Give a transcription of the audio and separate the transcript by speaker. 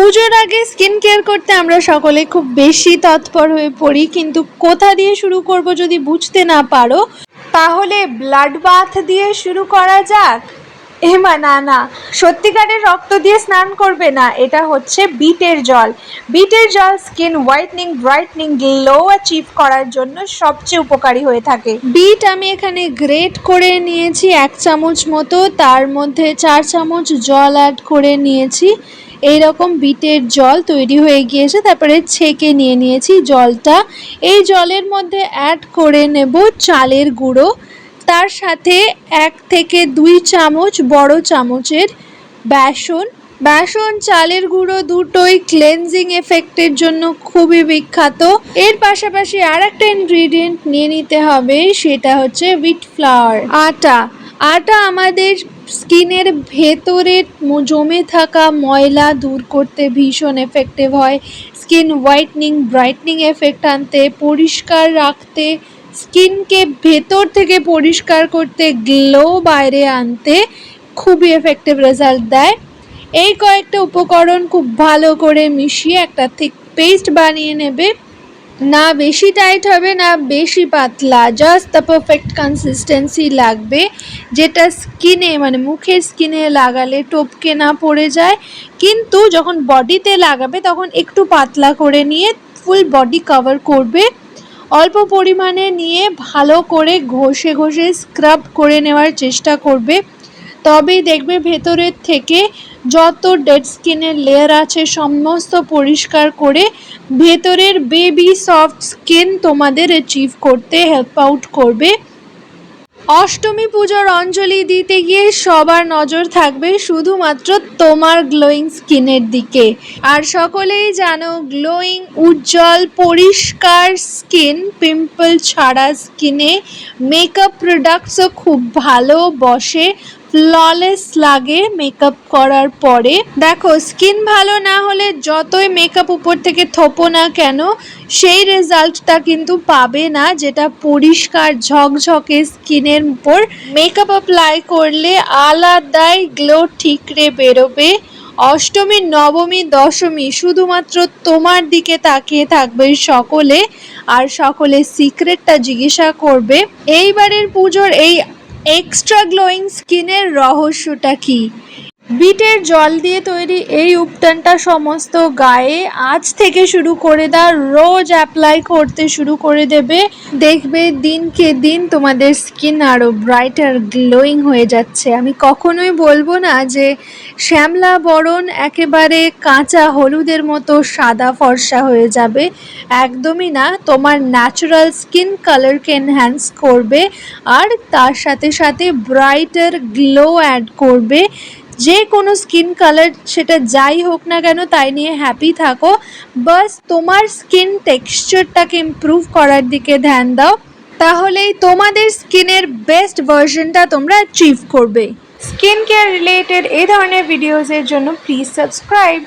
Speaker 1: পুজোর আগে skin care করতে আমরা সকলে খুব বেশি তৎপর হয়ে পড়ি, কিন্তু কোথা দিয়ে শুরু করব যদি বুঝতে না পারো? তাহলে ব্লাড বাথ দিয়ে শুরু করা যাক। এমা, না না, সত্যিকারের রক্ত দিয়ে স্নান করবে না, এটা হচ্ছে বিটের জল। বিটের জল skin whitening brightening glow achieve করার জন্য সবচেয়ে উপকারী হয়ে থাকে। বিট আমি এখানে গ্রেট করে নিয়েছি এক চামচ মতো, তার মধ্যে চার চামচ জল অ্যাড করে নিয়েছি। এই রকম বিটের জল তৈরি হয়ে গিয়েছে, তারপরে ছেঁকে নিয়ে নিয়েছি জলটা। এই জলের মধ্যে অ্যাড করে নেব চালের গুঁড়ো। তার সাথে এক থেকে দুই চামচ বড় চামচের বেসন। বেসন, চালের গুঁড়ো দুটোই ক্লেনজিং এফেক্টের জন্য খুবই বিখ্যাত। এর পাশাপাশি আর একটা ইনগ্রিডিয়েন্ট নিয়ে নিতে হবে, সেটা হচ্ছে উইট ফ্লাওয়ার আটা। আটা আমাদের স্কিনের ভেতরে জমে থাকা ময়লা দূর করতে ভীষণ এফেক্টিভ হয়। স্কিন হোয়াইটনিং ব্রাইটনিং এফেক্ট আনতে, পরিষ্কার রাখতে, স্কিনকে ভেতর থেকে পরিষ্কার করতে গ্লো বাইরে আনতে খুবই এফেক্টিভ রেজাল্ট দেয়। এই কয়েকটা উপকরণ খুব ভালো করে মিশিয়ে একটা থিক পেস্ট বানিয়ে নেবে। না বেশি টাইট হবে, না বেশি পাতলা জাস্ট দ্য পারফেক্ট কনসিস্টেন্সি লাগবে। যেটা স্কিনে মানে মুখের স্কিনে লাগালে টপকে না পড়ে যায়, কিন্তু যখন বডিতে লাগাবে, তখন একটু পাতলা করে নিয়ে ফুল বডি কভার করবে। অল্প পরিমাণে নিয়ে ভালো করে ঘষে ঘষে স্ক্রাব করে নেওয়ার চেষ্টা করবে। তবেই দেখবে ভেতরের থেকে যত ডেড স্কিনের লেয়ার আছে সমস্ত পরিষ্কার করে ভেতরের বেবি সফট স্কিন তোমাদের অ্যাচিভ করতে হেল্প আউট করবে। অষ্টমী পুজোর অঞ্জলি দিতে গিয়ে সবার নজর থাকবে শুধুমাত্র তোমার গ্লোয়িং স্কিনের দিকে। আর সকলেই জানো গ্লোয়িং উজ্জ্বল, পরিষ্কার স্কিন পিম্পল ছাড়া স্কিনে মেকআপ প্রোডাক্টসও খুব ভালো বসে। ফ্ললেস লাগে মেকআপ করার পরে। দেখো, স্কিন ভালো না হলে যতই মেকআপ উপর থেকে থোপো না কেন, সেই রেজাল্টটা কিন্তু পাবে না, যেটা পরিষ্কার ঝকঝকে স্কিনের উপর। মেকআপ অ্যাপ্লাই করলে আলাদাই গ্লো ঠিকরে বেরোবে। অষ্টমী, নবমী, দশমী, শুধুমাত্র তোমার দিকে তাকিয়ে থাকবে সকলে, আর সকলে সিক্রেটটা জিজ্ঞাসা করবে। এইবারের পুজোর এই এক্সট্রা গ্লোয়িং স্কিনের রহস্যটা কি? বিটের জল দিয়ে তৈরি এই উপটানটা সমস্ত গায়ে আজ থেকে শুরু করে দাও রোজ অ্যাপ্লাই করতে শুরু করে দেবে। দেখবে দিনকে দিন তোমাদের স্কিন আরও ব্রাইট আর গ্লোয়িং হয়ে যাচ্ছে। আমি কখনোই বলব না যে শ্যামলা বরণ একেবারে কাঁচা হলুদের মতো সাদা ফর্সা হয়ে যাবে। একদমই না, তোমার ন্যাচারাল স্কিন কালারকে এনহ্যান্স করবে আর তার সাথে সাথে ব্রাইটার গ্লো অ্যাড করবে। যে কোনো স্কিন কালার সেটা যাই হোক না কেন, তাই নিয়ে হ্যাপি থাকো। বাস, তোমার স্কিন টেক্সচারটাকে ইম্প্রুভ করার দিকে ধ্যান দাও। তাহলেই তোমাদের স্কিনের বেস্ট ভার্সনটা তোমরা অ্যাচিভ করবে। স্কিন কেয়ার রিলেটেড এই ধরনের ভিডিওসের জন্য প্লিজ সাবস্ক্রাইব